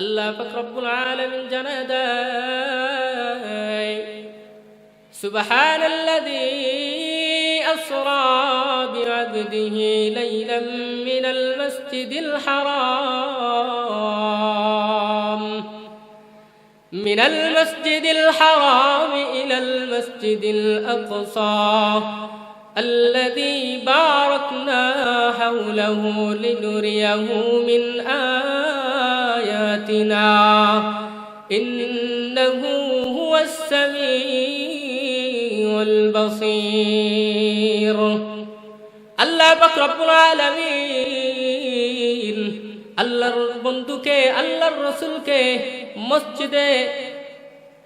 আল্লাহ ফকরবুল আলমিন জানা দেয় سبحان الذي أسرى بعبده ليلا من المسجد الحرام من المسجد الحرام إلى المسجد الأقصى الذي باركنا حوله لنريه من آياتنا إنه هو السميع البصير আল্লাহ পাক রব্বুল আলামিন আল্লাহর বন্ধুকে আল্লাহর রসুলকে মসজিদে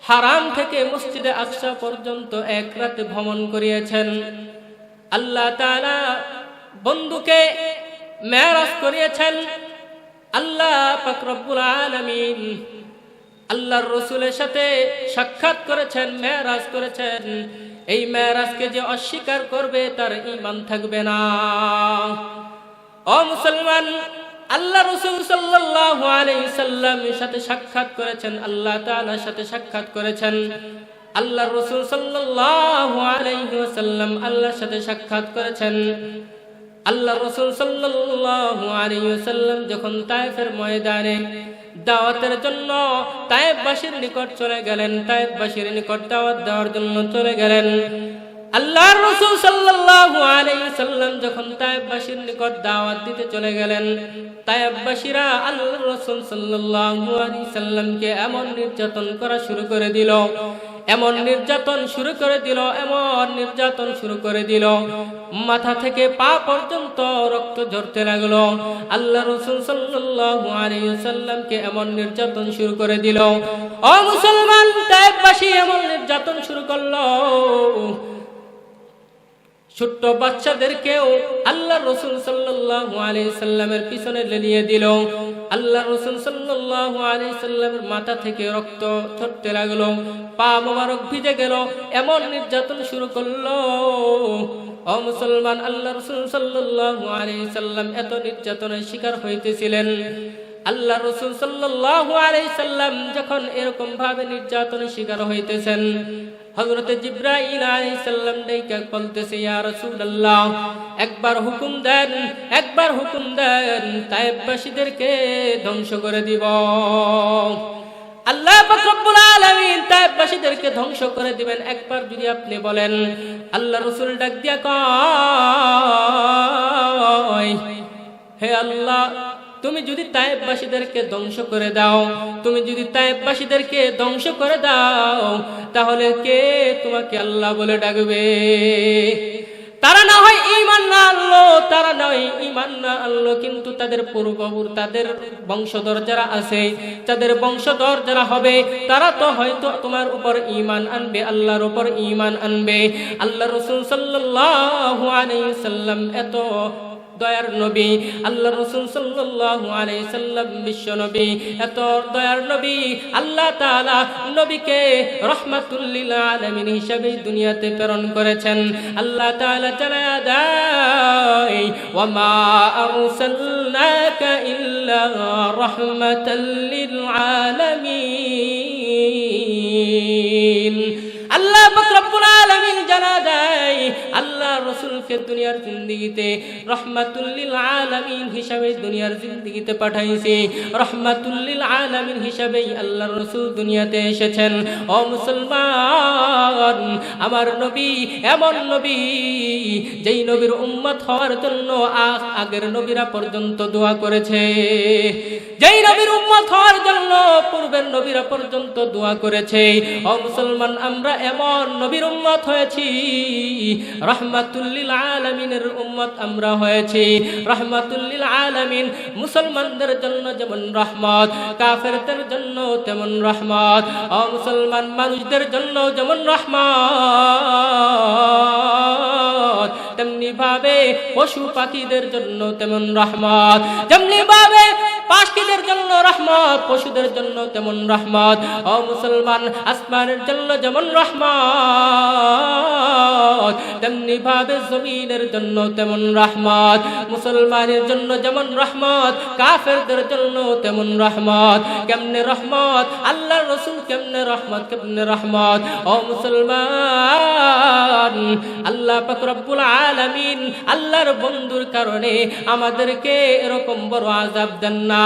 হারাম থেকে মসজিদে আকসা পর্যন্ত এক রাতে ভ্রমণ করিয়েছেন আল্লাহ তাআলা বন্ধুকে মেরাজ করিয়েছেন আল্লাহ পাক রব্বুল আলামিন আল্লাহর রসুলের সাথে সাক্ষাৎ করেছেন মেরাজ করেছেন। এই মেরাজকে যে অস্বীকার করবে, তার ইমান থাকবে না। ও মুসলমান, আল্লাহ রসুল সাল্লামের সাথে সাক্ষাৎ করেছেন, আল্লাহ তালার সাথে সাক্ষাৎ করেছেন। আল্লাহ রসুল সাল্লাল্লাহু আলাইহি ওয়াসাল্লাম আল্লাহর সাথে সাক্ষাৎ করেছেন। আল্লাহ রসুল ওয়াসাল্লাম যখন তায়েফের ময়দানে দাওয়াতের জন্য তায়েববাসীর নিকট চলে গেলেন, তায়েববাসীর নিকট দাওয়াত দেওয়ার জন্য চলে গেলেন আল্লাহর রাসূল সাল্লাল্লাহু আলাইহি সাল্লাম যখন তায়েববাসীর নিকট দাওয়াত দিতে চলে গেলেন, তায়েববাসীরা আল্লাহর রাসূল সাল্লাল্লাহু আলাইহি সাল্লামকে এমন নির্যাতন করা শুরু করে দিল। এমন নির্যাতন শুরু করে দিল, এমন নির্যাতন শুরু করে দিল। মাথা থেকে পা পর্যন্ত রক্ত ঝরতে লাগল। আল্লাহ রসুল সাল্লামকে এমন নির্যাতন শুরু করে দিল। ও মুসলমান এমন নির্যাতন শুরু করল। ছোট্ট বাচ্চাদেরকেও আল্লাহ রসুল সাল্লাল্লাহু আলাইহি সাল্লামের পিছনে লেলিয়ে দিল। আল্লাহ রসুল সাল্লাল্লাহু আলাইহি সাল্লামের মাথা থেকে রক্ত ছড়তে লাগল, পা মোবারক ভিজে গেল, এমন নির্যাতন শুরু করল। ও মুসলমান, আল্লাহ রসুল সাল্লাল্লাহু আলাইহি সাল্লাম এত নির্যাতনের শিকার হইতেছিলেন। আল্লাহ রসুল সাল্লাল্লাহু আলাইহি সাল্লাম যখন এরকম ভাবে নির্যাতনের শিকার হইতেছেন হযরত জিব্রাইল আলাইহিস সালাম ডাইকা বলতেছে, ইয়া রাসূলুল্লাহ, একবার হুকুম দেন, একবার হুকুম দেন, তায়েববাসীদেরকে ধ্বংস করে দিব। আল্লাহ রব্বুল আলামিন তায়েববাসীদেরকে ধ্বংস করে দিবেন। একবার যদি আপনি বলেন, আল্লাহ রাসূল ডাক দিয়া কয়, হে আল্লাহ তুমি যদি তায়েববাসীদেরকে ধ্বংস করে দাও, তুমি যদি তায়েববাসীদেরকে ধ্বংস করে দাও, তাহলে কে তোমাকে আল্লাহ বলে ডাকবে? তারা না হয় ইমান না আনলো, তারা নয় ইমান না আনলো, কিন্তু তাদের পূর্বপুর, তাদের বংশধর যারা আছে, তাদের বংশধর যারা হবে, তারা তো হয়তো তোমার উপর ইমান আনবে, আল্লাহর উপর ইমান আনবে। আল্লাহ রসুল আলাইহি সাল্লাম এত দয়ার নবী, আল্লাহ রসুল সাল্লাল্লাহু আলাইহি সাল্লাম বিশ্ব নবী। এত দয়ার নবী, আল্লাহ তাআলা নবীকে রাহমাতুল লিল আলামিন হিসেবে দুনিয়াতে প্রেরণ করেছেন। আল্লাহ তাআলা জানায়া দেয় ওয়া মা আরসালনাকা ইল্লা রাহমাতাল লিল আলামিন। আল্লাহ রব্বুল আলামিন জানা আল্লাহ রাসূলকে দুনিয়ার জিন্দেগিতে রহমাতুল্লিল আলামিন হিসাবে দুনিয়ার জিন্দেগিতে পাঠাইছে। রহমাতুল্লিল আলামিন হিসাবে আল্লাহ রাসূল দুনিয়াতে এসেছেন। ও মুসলমান, আমার নবী এমন নবী, যেই নবীর উম্মত হওয়ার জন্য আগের নবীরা পর্যন্ত দোয়া করেছে। যেই নবীর উম্মত হওয়ার জন্য পূর্বের নবীরা পর্যন্ত দোয়া করেছে, ও মুসলমান, আমরা এমন নবীর উম্মত হয়েছি রহমাতুল্লিল আলামিনের উম্মত আমরা হয়েছি রহমাতুল্লিল আলামিন মুসলমানদের জন্য যেমন রহমত, কাফেরদের জন্য তেমন রহমত, ও মুসলমান মানুষদের জন্য যেমন রহমত তেমনি ভাবে পশু পাখিদের জন্য তেমন রহমত যেমনি ভাবে রহমত, পশুদের জন্য তেমন রহমত? ও মুসলমান, আসমানের জন্য যেমন রহমত, তেমনি ভাবে জমিনের জন্য তেমন রহমত। মুসলমানের জন্য যেমন রহমত, কাফেরদের জন্য তেমন রহমত। কেমনে রহমত? আল্লাহ রসুল কেমনে রহমত কেমনে রহমত? ও মুসলমান, আল্লাহ পাক রব্বুল আলামিন আল্লাহর বন্ধুর কারণে আমাদেরকে এরকম বড় আজাব দেন না।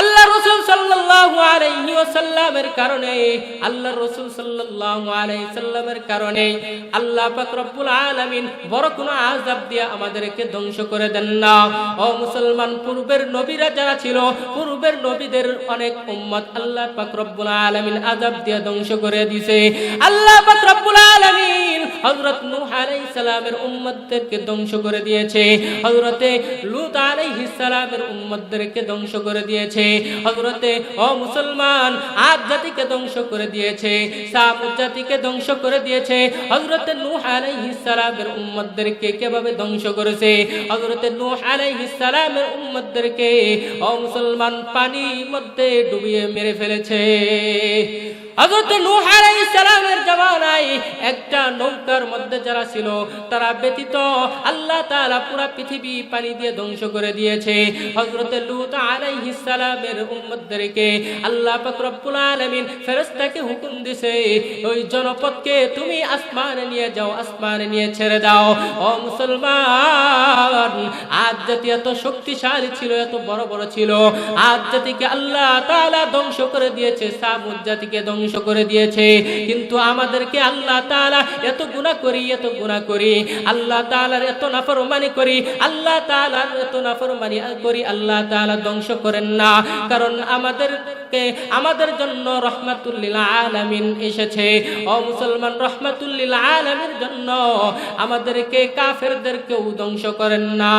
আল্লাহ রসুল সাল্লাল্লাহু আলাইহি কারণে, আল্লাহ রসুল সাল্লাল্লাহু আলাইহি কারণে আল্লাহ পাক আলামিন বড় কোনো আযাব দিয়ে আমাদেরকে ধ্বংস করে দেন না। ও মুসলমান, পূর্বের নবীরা যারা ছিল, পূর্বের নবীদের অনেক উম্মত আল্লাহ পাক আলামিন আযাব দিয়ে ধ্বংস করে দিয়েছে আল্লাহ পাক আলামিন হযরত নূহ সালামের উম্মতদেরকে ধ্বংস করে দিয়েছে। হযরতে লূত আলাইহিস সালামের উম্মতদেরকে ধ্বংস করে দিয়েছে। হযরতে, ও মুসলমান আদ জাতিকে ধ্বংস করে দিয়েছে সামুদ জাতিকে ধ্বংস করে দিয়েছে। হজরতে নূহ আলাইহিস সালামের উম্মতদেরকে কীভাবে ধ্বংস করেছে? হজরতে নূহ আলাইহিস সালামের উম্মতদেরকে, ও মুসলমান, পানির মধ্যে ডুবিয়ে মেরে ফেলেছে। হজরতে নূহ আলাইহিস জামানায় একটা নৌকার মধ্যে যারা ছিল, তারা ব্যতীত আল্লাহ তাআলা পুরো পৃথিবী পানি দিয়ে ধ্বংস করে দিয়েছে। হযরত লূত আলাইহিস সালামের উম্মতদেরকে আল্লাহ পাক রব্বুল আলামিন ফেরেশতাকে হুকুম দিছে, ওই জনপদকে তুমি আসমানে নিয়ে যাও, আসমানে নিয়ে ছেড়ে দাও। ও মুসলমান, আজ জাতি এত শক্তিশালী ছিল, এত বড় বড় ছিল। আজ জাতিকে আল্লাহ তাআলা ধ্বংস করে দিয়েছে, সামুদ জাতিকে ধ্বংস করে দিয়েছে। কিন্তু আমাদেরকে আল্লাহ তাআলা এত গুনাহ করি, এত গুনাহ করি। আল্লাহ তালার এত নাফরমানি করি, আল্লাহ তালার এত নাফরমানি করি, আল্লাহ তাআলা ধ্বংস করেন না। কারণ আমাদেরকে আমাদের জন্য রহমাতুল্লিল আলামিন এসেছে। ও মুসলমান, রহমাতুল্লিল আলামিনের জন্য আমাদেরকে কাফেরদেরকেও ধ্বংস করেন না।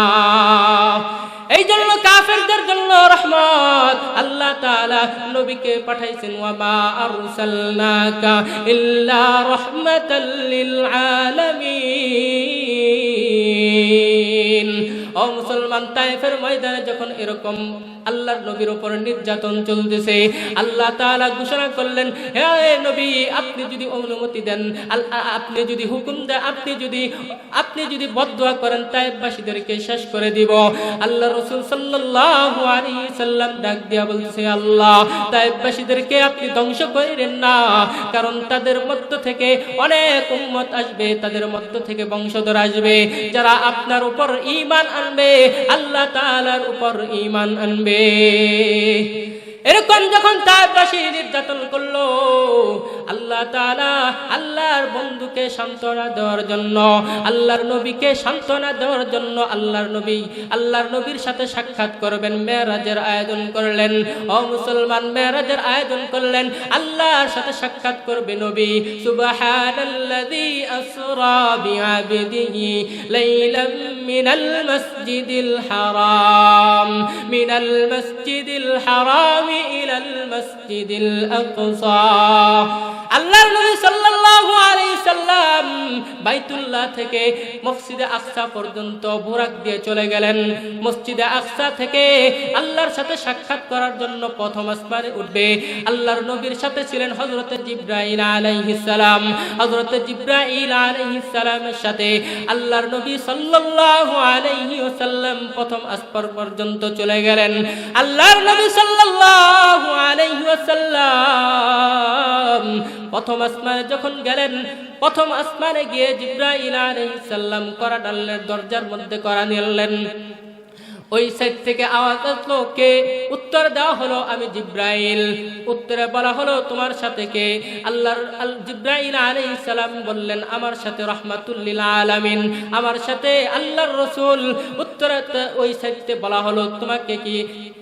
এই জন্য কাফেরদের জন্য রহমত। আল্লাহ তাআলা নবীকে পাঠাইছেন ওয়া মা আরসালনাকা ইল্লা রাহমাতাল লিল আলামিন। ও মুসলমান তাইফের ময়দানে যখন এরকম আল্লাহর নবীর উপর নির্যাতন চলতেছে, আল্লাহ তাআলা ঘোষণা করলেন, হে নবী, আপনি যদি অনুমতি দেন আপনি যদি হুকুম দেন, আপনি যদি আপনি যদি বদদোয়া করেন তাইফবাসীদেরকে শেষ করে দিব। আল্লাহ রাসূল আলাইহি সাল্লাম ডাক দিয়া বলতেছে, আল্লাহ তাইফবাসীদেরকে আপনি ধ্বংস করেন না, কারণ তাদের মধ্য থেকে অনেক উম্মত আসবে, তাদের মধ্য থেকে বংশধর আসবে। যারা আপনার উপর ঈমান আনবে আল্লাহ তালার উপর ইমান আনবে। এরকম যখন তার পাশে নির্যাতন করল, আল্লাহ তাআলা আল্লাহর বন্ধুকে সান্ত্বনা দেওয়ার জন্য, আল্লাহর নবীকে সান্ত্বনা দেওয়ার জন্য আল্লাহর নবী আল্লাহর নবীর সাথে সাক্ষাৎ করবেন মেরাজের আয়োজন করলেন। ও মুসলমান মেরাজের আয়োজন করলেন। আল্লাহর সাথে সাক্ষাৎ করবে নবী। সুবহানাল্লাযী হারাম। মিনাল মাসজিদিল হারাম ইলাল মাসজিদিল আকসা আল্লাহর নবী সাল্লাল্লাহু আলাইহি সাল্লাম বাইতুল্লাহ থেকে মসজিদে আকসা পর্যন্ত বুরাক দিয়ে চলে গেলেন। মসজিদে আকসা থেকে আল্লাহর সাথে সাক্ষাৎ করার জন্য প্রথম আসমানে উঠবে। আল্লাহর নবীর সাথে ছিলেন হযরত জিব্রাইল আলাইহিস সালাম। জিব্রাইল আলাইহিস সালামের সাথে আল্লাহর নবী সাল্লাল্লাহু আলাইহি ওয়াসাল্লাম প্রথম আসমান পর্যন্ত চলে গেলেন। আল্লাহর নবী সাল্লাল্লাহু আলাইহি ওয়াসাল্লাম প্রথম আসমানে যখন গেলেন, প্রথম আসমানে গিয়ে জিব্রাইল সাল্লাম করা ডাললেন দরজার মধ্যে করা নিলেন। ওই সাইড থেকে আওয়াজ আসলো, কে? উত্তর দেওয়া হলো, আমি জিব্রাইল। উত্তরে বলা হলো, তোমার সাথে কে? আল্লাহর আল জিব্রাইল আলাইহিস সালাম বললেন, আমার সাথে রহমাতুল্লিল আলামিন, আমার সাথে আল্লাহর রসুল। উত্তরে ওই সাইডতে বলা হলো, তোমাকে কি,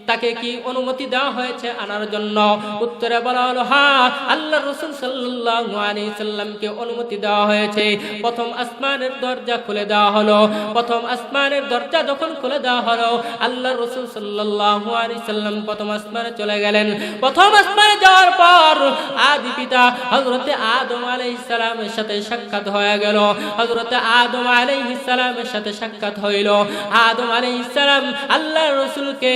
তাকে কি অনুমতি দেওয়া হয়েছে আনার জন্য? উত্তরে বলা হলো হ্যাঁ আল্লাহ রসুল সাল্লাল্লাহু আলাইহি সাল্লামকে অনুমতি দেওয়া হয়েছে। প্রথম আসমানের দরজা খুলে দেওয়া হলো, প্রথম আসমানের দরজা যখন খুলে দেওয়া হলো আল্লাহ রসুল সাল্লাল্লাহু আলাইহি সাল্লাম প্রথম আসমানে চলে গেলেন। প্রথম আসমানে যাওয়ার পর আদি পিতা হযরতে আদম আলাইহিস সালামের সাথে সাক্ষাৎ হয়ে গেল। হযরতে আদম আলাইহিস সালামের সাথে সাক্ষাৎ হইল। আদম আলাইহিস সালাম আল্লাহ রসুলকে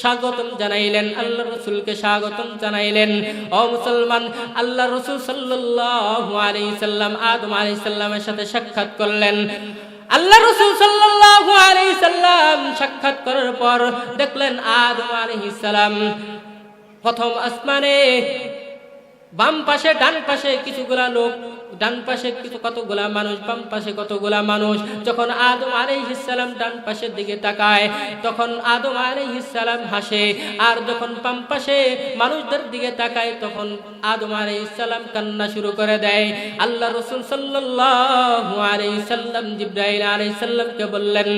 স্বাগতম জানাইলেন। আল্লাহ রসুলকে স্বাগতম জানাইলেন। ও মুসলমান আল্লাহ রসুল সাল্লাল্লাহু আলাইহি সাল্লাম আদম আলাইহিস সাল্লামের সাথে সাক্ষাৎ করলেন। আল্লাহ রসুল সাল্লাহ আলি সাল্লাম সাক্ষাৎ করার পর দেখলেন আদম আলি সালাম প্রথম আসমানে বাম পাশে, ডান পাশে কিছুগুলা লোক, ডান পাশে কিছু কতগুলা মানুষ, বাম পাশে কতগুলা মানুষ। যখন আদম আলাইহিসসালাম ডান পাশের দিকে তাকায়, তখন আদম আলাইহিসসালাম হাসে। আর যখন বাম পাশে মানুষদের দিকে তাকায়, তখন আদম আলাইহিসসালাম কান্না শুরু করে দেয়। আল্লাহ রসুল সাল্লাম জিব্রাইল আলাইহিস সালামকে বললেন,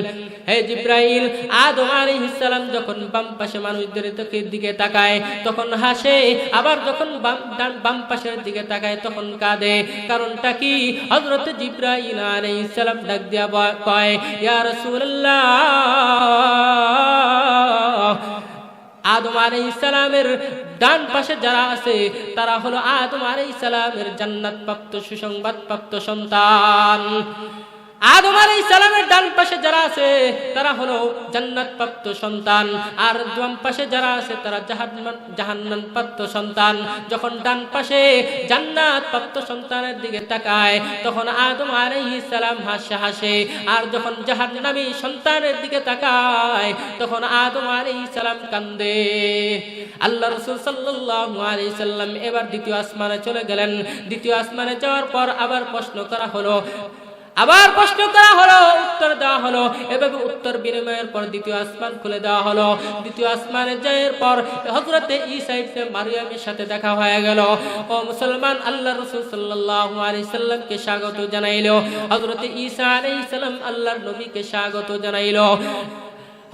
হে জিব্রাইল, আদম আলাইহিস সালাম যখন বাম পাশে মানুষদের দিকে তাকায়, তখন হাসে। আবার যখন বাম, ডান বাম পাশের দিকে তাকায় তখন কাঁদে। কারণটা কি? হজরত জিব্রাইল আলাইহিস সালাম ডাক দিয়া কয়, ইয়া রাসূলুল্লাহ, আদম আলাইহিস সালামের ডান পাশে যারা আছে, তারা হলো আদম আলাইহিস সালামের জান্নাত প্রাপ্ত সুসংবাদ প্রাপ্ত সন্তান। আদম আলাইহিস সালামের ডান পাশে যারা আছে, তারা হলো জান্নাত প্রাপ্ত সন্তান। আর পাশে যারা আছে, তারা প্রাপ্ত সন্তান। যখন ডান পাশে জান্নাত প্রাপ্ত সন্তানের দিকে তাকায়, তখন আদম আলাইহিস সালাম হাসে হাসে। আর যখন সন্তানের দিকে তাকায়, তখন আদম আলাইহিস সালাম কান্দে। আল্লাহ রাসূল সাল্লাল্লাহু আলাইহি সাল্লাম এবার দ্বিতীয় আসমানে চলে গেলেন। দ্বিতীয় আসমানে যাওয়ার পর আবার প্রশ্ন করা হলো আবার প্রশ্ন করা হলো, উত্তর দেওয়া হলো, এভাবে উত্তর বিনিময়ের পর দ্বিতীয় আসমান খুলে দেওয়া হলো। দ্বিতীয় আসমানে যাওয়ার পর হজরতে ঈসা ইবনে মারিয়ামের সাথে দেখা হয়ে গেল। ও মুসলমান, আল্লাহ রাসূল সাল্লাল্লাহু আলাইহি সাল্লামকে স্বাগত জানাইলো। হজরতে ঈসা আলাইহিস সালাম আল্লাহর নবীকে স্বাগত জানাইলো।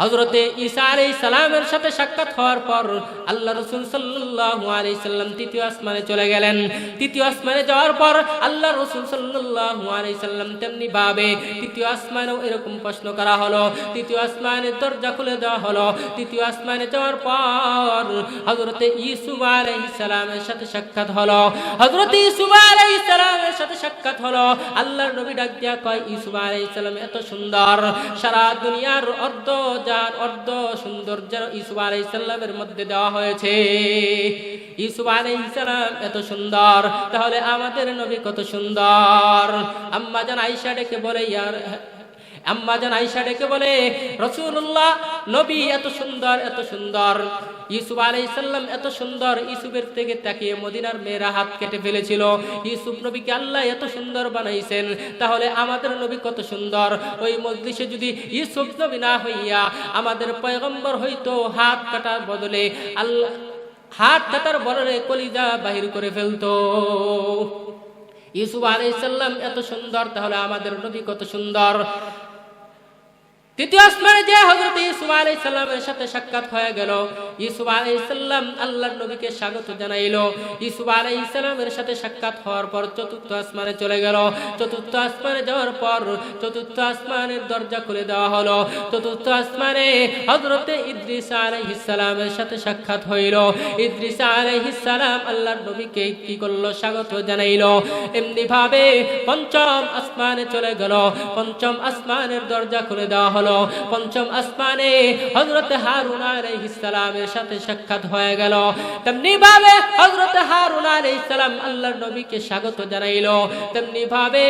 হজরতে ঈসা আলাইহিস সালামের সাথে সাক্ষাৎ হওয়ার পর আল্লাহ রসুল সাল্লাল্লাহু আলাইহি সাল্লাম তৃতীয় আসমানে চলে গেলেন। তৃতীয় আসমানে যাওয়ার পর আল্লাহ রসুল সাল্লাল্লাহু আলাইহি সাল্লাম তেমনি ভাবে তৃতীয় আসমানেও এরকম প্রশ্ন করা হলো। তৃতীয় আসমানের দরজা খুলে দেওয়া হলো। তৃতীয় আসমানে যাওয়ার পর হজরতে ইসুফ আলাইহিস সালামের সাথে সাক্ষাৎ হলো। হজরতে ইসুফ আলাইহিস সালামের সাথে সাক্ষাৎ হলো। আল্লাহর নবী ডাক দিয়া কয় ইসুফ আলাইহিস সালাম, এত সুন্দর। সারা দুনিয়ার অর্ধ যার অর্ধ সৌন্দর্য যেন আলাইসাল্লামের মধ্যে দেওয়া হয়েছে। ইসু আলাইসাল্লাম এত সুন্দর, তাহলে আমাদের নবী কত সুন্দর। আম্মা জান আইসা ডেকে বলে, ইয়ার আম্মা জান আয়েশা ডেকে বলে রসুল্লাহ নবী এত সুন্দর এত সুন্দর। ইউসুফ আলাইহিস সালাম এত সুন্দর। ইউসুফের থেকে তাকিয়ে মদিনার মেয়েরা হাত কেটে ফেলেছিল। ইউসুফ নবীকে আল্লাহ এত সুন্দর বানাইছেন। তাহলে আমাদের নবী কত সুন্দর। ওই মজলিসে যদি ইউসুফ নবী না হইয়া আমাদের পয়গম্বর হইতো, হাত কাটার বদলে আল্লাহ, হাত কাটার বদলে কলিজা বাহির করে ফেলতো। ইউসুফ আলাইসাল্লাম এত সুন্দর, তাহলে আমাদের নবী কত সুন্দর। তৃতীয় আসমানে যে হজরত ইসুফ আলাই সাল্লামের সাথে সাক্ষাৎ হয়ে গেল ইসুফ আলাই সাল্লাম নবীকে স্বাগত জানাইলো। ইসুফ আলাই সাল্লামের সাথে সাক্ষাৎ হওয়ার পর চতুর্থ আসমানে চলে গেল। চতুর্থ আসমানে যাওয়ার পর চতুর্থ আসমানের দরজা খুলে দেওয়া হলো। চতুর্থ আসমানে হজরত ইদ্রিস সালামের সাথে সাক্ষাৎ হইল। ইদ্রিস আল্লাহর নবীকে কি করল? স্বাগত জানাইলো। এমনি ভাবে পঞ্চম আসমানে চলে গেল। পঞ্চম আসমানের দরজা খুলে দেওয়া হলো। পঞ্চম আসমানে হজরত হারুন আলাইহিস সালামের সাথে সাক্ষাৎ হয়ে গেল। তেমনি ভাবে হজরত হারুন আলাইহিস সালাম আল্লাহর নবীকে স্বাগত জানাইলো। তেমনি ভাবে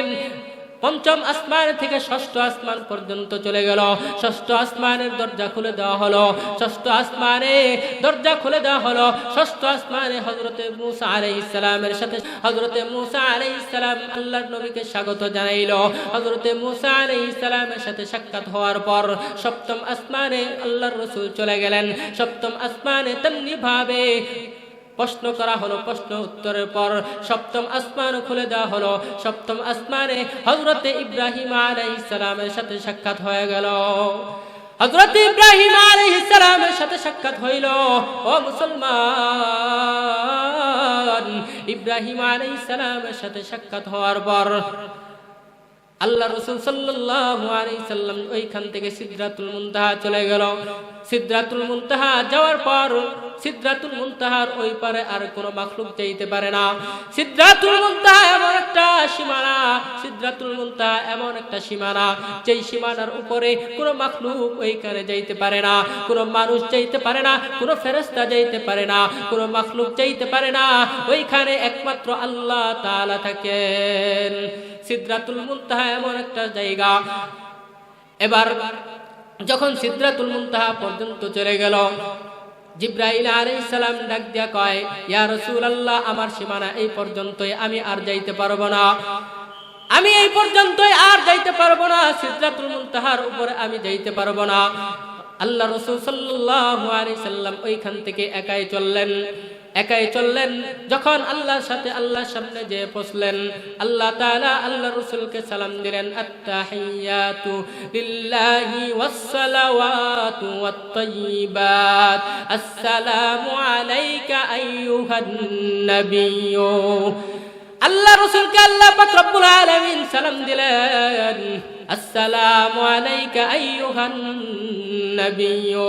পঞ্চম আসমান থেকে ষষ্ঠ আসমান পর্যন্ত চলে গেল। ষষ্ঠ আসমানের দরজা খুলে দেওয়া হলো। ষষ্ঠ আসমানে দরজা খুলে দেওয়া হলো। ষষ্ঠ আসমানে হজরতে মুসা আলাই ইসলামের সাথে হজরতে মুসা আলাই ইসলাম আল্লাহর নবীকে স্বাগত জানাইলো। হজরতে মুসা আলাই ইসলামের সাথে সাক্ষাৎ হওয়ার পর সপ্তম আসমানে আল্লাহর রসুল চলে গেলেন। সপ্তম আসমানে তেমনি ভাবে প্রশ্ন করা হলো, প্রশ্ন উত্তরের পর সপ্তম আসমান খুলে দেওয়া হলো। সপ্তম আসমানে হজরতে ইব্রাহিম আলাইহিস সালামের সাথে সাক্ষাৎ হয়ে গেল। হযরত ইব্রাহিম আলাইহিস সালামের সাথে সাক্ষাৎ হইল। ও মুসলমান, ইব্রাহিম আলাইহিস সালামের সাথে সাক্ষাৎ হওয়ার পর আল্লাহ রসুল সাল্লাম ওইখান থেকে সিদরাতুল মুনতাহা চলে গেল। সিদরাতুল মুনতাহা যাওয়ার পর সিদরাতুল মুনতাহার ওই পারে আর কোনো মাখলুক যাইতে পারে না। সিদরাতুল মুনতাহা এমন একটা সীমানা, সিদরাতুল মুনতাহা এমন একটা সীমানা, যেই সীমানার উপরে কোনো মাখলুক ওইখানে যাইতে পারে না। কোনো মানুষ যাইতে পারে না, কোনো ফেরেশতা যাইতে পারে না, কোনো মাখলুক যাইতে পারে না। ওইখানে একমাত্র আল্লাহ তাআলা থাকেন। সিদরাতুল মুনতাহা এমন একটা জায়গা। এবার যখন সিদরাতুল মুনতাহা পর্যন্ত চলে গেল জিব্রাইল সালাম ডাক দিয়া কয়, ইয়া রসুল আল্লাহ আমার সীমানা এই পর্যন্তই আমি আর যাইতে পারব না। আমি এই পর্যন্তই আর যাইতে পারব না। সিদ্ধাতুল মুনতাহার উপরে আমি যাইতে পারব না। আল্লাহ রসুল সাল্লাহ আলি সাল্লাম ওইখান থেকে একাই চললেন। একাই চললেন। যখন আল্লাহর সাথে আল্লাহর সামনে যে পৌঁছলেন, আল্লাহ তাআলা আল্লাহ রসুলকে সালাম দিলেন, আত্তাহিয়াতু লিল্লাহি ওয়াসসালাওয়াতু আল্লাহ রসুলকে আল্লাহ পাক রব্বুল সালাম দিলেন, আসসালামু আলাইকা আইয়ুহান নাবিয়্যু।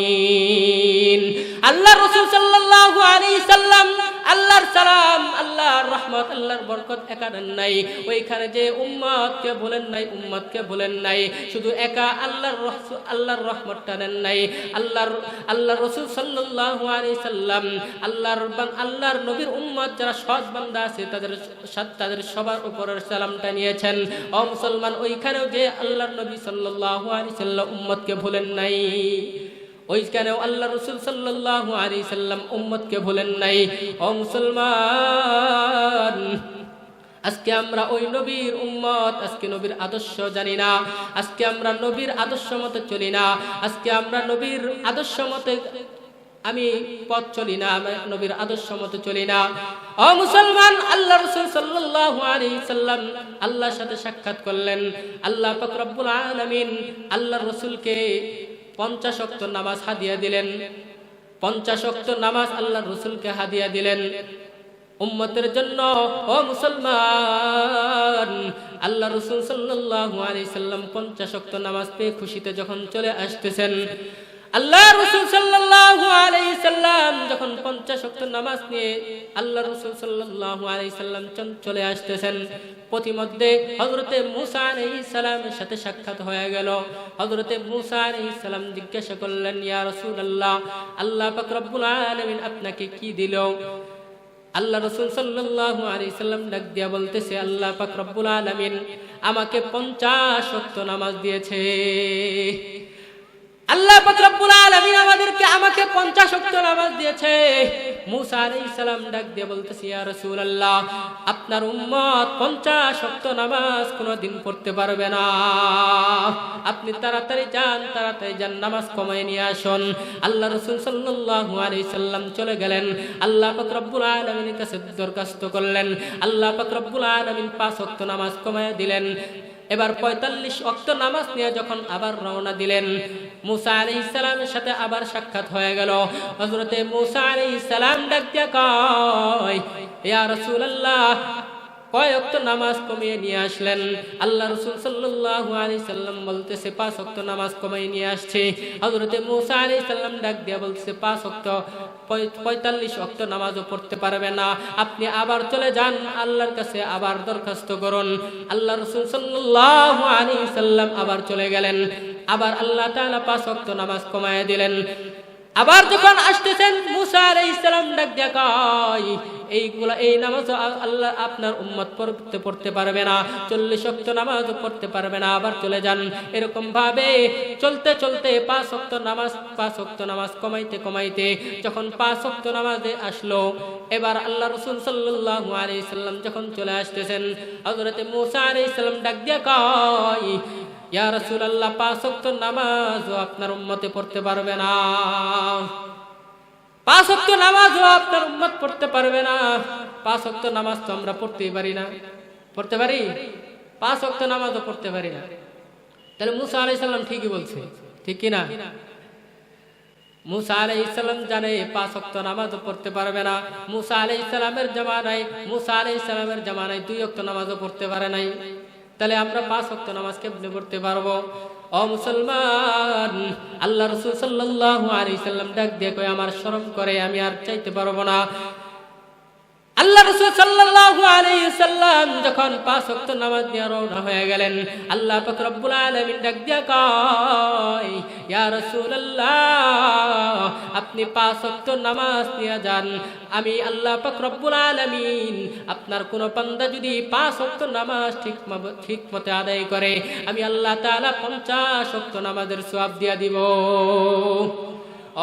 আল্লাহ রাসূল সাল্লাল্লাহু সাল্লাম আল্লাহর সালাম, আল্লাহর রহমত, আল্লাহর বরকত একা নেন নাই। ওইখানে যে উম্মতকে বলেন নাই, উম্মতকে বলেন নাই। শুধু একা আল্লাহর আল্লাহর রহমতটা নাই। আল্লাহর আল্লাহর রসুল সাল্লাম আল্লাহর আল্লাহর নবীর উম্মত যারা সৎ বান্দা আছে, তাদের তাদের সবার উপরের সালামটা নিয়েছেন। মুসলমান, ওইখানেও যে আল্লাহর নবী সাল্লাল্লাহু আলাইহি সাল্লাম উম্মতকে ভুলেন নাই। ওইখানেও আল্লাহ রসুল সাল্লাল্লাহু আলাইহি সাল্লাম উম্মতকে ভুলেন নাই। ও মুসলমান, আজকে আমরা ওই নবীর উম্মত, আজকে নবীর আদর্শ জানি না। আজকে আমরা নবীর আদর্শ মতে চলি না। আজকে আমরা নবীর আদর্শ মতে আমি পথ চলি না, আমি নবীর আদর্শ মতো চলি না। ও মুসলমান, আল্লাহ রসুল সাল্লাল্লাহু আলাইহি সাল্লাম আল্লাহর সাথে সাক্ষাৎ করলেন। আল্লাহ পাক রব্বুল আলামিন আল্লাহর রসুলকে পঞ্চাশ অক্ত নামাজ হাদিয়া দিলেন। পঞ্চাশ অক্ত নামাজ আল্লাহ রসুলকে হাদিয়া দিলেন। উম্মতের জন্য, ও মুসলমান, আল্লাহ রসুল সাল্লাহ আলি সাল্লাম পঞ্চাশ অক্ত নামাজ পেয়ে খুশিতে যখন চলে আসতেছেন আল্লাহ রসুল সাল্লাল্লাহু আলাইহি সাল্লাম যখন পঞ্চাশ ওয়াক্ত নামাজ নিয়ে আল্লাহ রসুল সাল্লাল্লাহু আলাইহি সাল্লাম চলে আসতেছেন, পথিমধ্যে হযরতে মূসা আলাইহিস সালামের সাথে সাক্ষাৎ হয়ে গেল। হযরতে মূসা আলাইহিস সালাম জিজ্ঞাসা করলেন, ইয়া রাসূলুল্লাহ, আল্লাহ পাক রব্বুল আলামিন আপনাকে কি দিল? আল্লাহ রসুল সাল্লাল্লাহু আলাইহি সাল্লাম ডাক দিয়া বলতেছে, আল্লাহ পাক আলামিন আমাকে পঞ্চাশ ওয়াক্ত নামাজ দিয়েছে। আল্লাহ রব্বুল আলামিন আমাদেরকে আমাকে 50 ওয়াক্ত নামাজ দিয়েছে। মুসা আলাইহিস সালাম ডাক দিয়ে বলতেছে, ইয়া রাসূলুল্লাহ, আপনার উম্মত 50 ওয়াক্ত নামাজ কোনোদিন পড়তে পারবে না। আপনি তাড়াতাড়ি যান তাড়াতাড়ি যান, নামাজ কমায় নিয়ে আসুন। আল্লাহ রাসূল সাল্লাল্লাহু আলাইহি সাল্লাম চলে গেলেন। আল্লাহ পাক রব্বুল কাছে দরখাস্ত করলেন। আল্লাহ পাক রব্বুল আলামিন 5 ওয়াক্ত নামাজ কমায় দিলেন। এবার পঁয়তাল্লিশ অক্ত নামাজ নিয়ে যখন আবার রওনা দিলেন, মুসা আলি ইসালামের সাথে আবার সাক্ষাৎ হয়ে গেল। হজরতে মুসা আলি ইসালাম ডাক দিয়া কয় রাসূলুল্লাহ কয় নামাজ কমিয়ে নিয়ে আসলেন। আল্লাহ রসুল সাল্লাল্লাহু আলাইহি সাল্লাম বলতেছে, পাঁচ অক্ত নামাজ কমিয়ে নিয়ে আসছে। হযরতে মুসা আলাইহিস সালাম ডাক দিয়া বলতেছে, পাঁচ অক্ত পঁয়তাল্লিশ অক্ত নামাজও পড়তে পারবে না। আপনি আবার চলে যান, আল্লাহর কাছে আবার দরখাস্ত করুন। আল্লাহ রসুল সাল্লাল্লাহু আলাইহি সাল্লাম আবার চলে গেলেন। আবার আল্লাহ তাআলা পাঁচ অক্ত নামাজ কমায় দিলেন। আবার যখন আসতেছেন, মুসা আলাইহিস সালাম ডাক দিয়া কয়, এইগুলা, এই নামাজ আল্লাহ আপনার উম্মত পড়তে পড়তে পারবে না। চল্লিশ অক্ত নামাজ পড়তে পারবে না। আবার চলে যান। এরকম ভাবে চলতে চলতে পাঁচ অক্ত নামাজ, পাঁচ অক্ত নামাজ কমাইতে কমাইতে যখন পাঁচ অক্ত নামাজে আসলো, এবার আল্লাহ রসুল সাল্লাল্লাহু আলাইহি সাল্লাম যখন চলে আসতেছেন, হযরতে মুসা আলাইহিস সালাম ডাক দিয়া ইয়া রাসূলুল্লাহ, পাঁচ ওয়াক্ত নামাজও আপনার উম্মতে পড়তে পারবে না। পাঁচ ওয়াক্ত নামাজও আপনার উম্মত পড়তে পারবে না। পাঁচ ওয়াক্ত নামাজ তো আমরা পড়তেই পারি না। পড়তে পারি? পাঁচ ওয়াক্ত নামাজও পড়তে পারি না। তাহলে মুসা আলাইহিস সালাম ঠিকই বলছে। ঠিক কি না মুসা আলাইহিস সালাম জানে পাঁচ ওয়াক্ত নামাজও পড়তে পারবে না। মুসা আলাইহিস সালামের জামানায়, মুসা আলাইহিস সালামের জামানায় দুই ওয়াক্ত নামাজও পড়তে পারে নাই। তাহলে আমরা পাঁচ অক্ত নামাজ কেমনে পড়তে পারব? ও মুসলমান, আল্লাহ রসুল সাল্লাহ আলি সাল্লাম ডাক দিয়ে কয়, আমার শরম করে, আমি আর চাইতে পারব না। আল্লাহ রসুল সাল্লাল্লাহু আলাইহি সাল্লাম যখন পাঁচ ওয়াক্ত নামাজ নিয়ে রওনা হয়ে গেলেন, আল্লাহ পাক রব্বুল আলামিন ডাক দিয়া কয়, ইয়া রাসূলুল্লাহ, আপনি পাঁচ ওয়াক্ত নামাজ নিয়ে যান। আমি আল্লাহ পাক রব্বুল আলামিন আপনার কোন বান্দা যদি পাঁচ ওয়াক্ত নামাজ ঠিক ঠিক মতে আদায় করে, আমি আল্লাহ তাআলা পঞ্চাশ ওয়াক্ত নামাজের সওয়াব দিয়া দিব।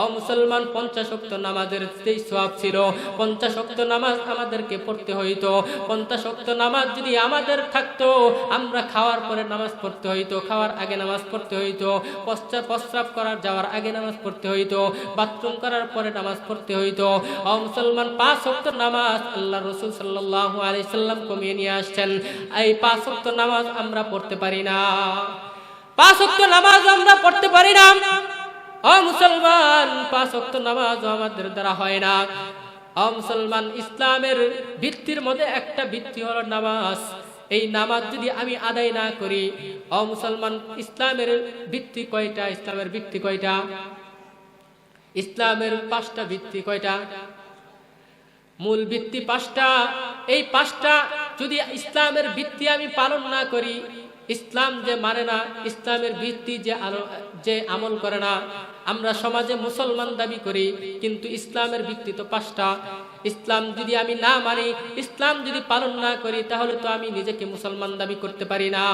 ও মুসলমান পঞ্চাশ অক্ত নামাজের যেই সব ছিল, পঞ্চাশ অক্ত নামাজ আমাদেরকে পড়তে হইতো। পঞ্চাশ অক্ত নামাজ যদি আমাদের থাকতো, আমরা খাওয়ার পরে নামাজ পড়তে হইতো, খাওয়ার আগে নামাজ পড়তে হইতো পশ্চাৎ প্রস্রাব করার যাওয়ার আগে নামাজ পড়তে হইতো, বাথরুম করার পরে নামাজ পড়তে হইতো। ও মুসলমান পাঁচ অক্ত নামাজ আল্লাহ রসুল সাল্লাহ আলি সাল্লাম কমিয়ে নিয়ে আসছেন। এই পাঁচ অক্ত নামাজ আমরা পড়তে পারি না। পাঁচ অক্ত নামাজ আমরা পড়তে পারি না। ও মুসলমান, পাঁচ ওয়াক্ত নামাজ আমাদের দ্বারা হয় না। ও মুসলমান, ইসলামের ভিত্তির মধ্যে একটা ভিত্তি হলো নামাজ। এই নামাজ যদি আমি আদায় না করি ও মুসলমান, ইসলামের ভিত্তি কয়টা? ইসলামের ভিত্তি কয়টা? ইসলামের পাঁচটা ভিত্তি কয়টা? মূল ভিত্তি পাঁচটা। এই পাঁচটা যদি ইসলামের ভিত্তি আমি পালন না করি ইসলাম যে মানে না, ইসলামের ভিত্তি যে যে আমল করে না, আমরা সমাজে মুসলমান দাবি করি, কিন্তু ইসলামের ভিত্তি তো পাঁচটা। ইসলাম যদি আমি না মানি, ইসলাম যদি পালন না করি, তাহলে তো আমি নিজেকে মুসলমান দাবি করতে পারি না।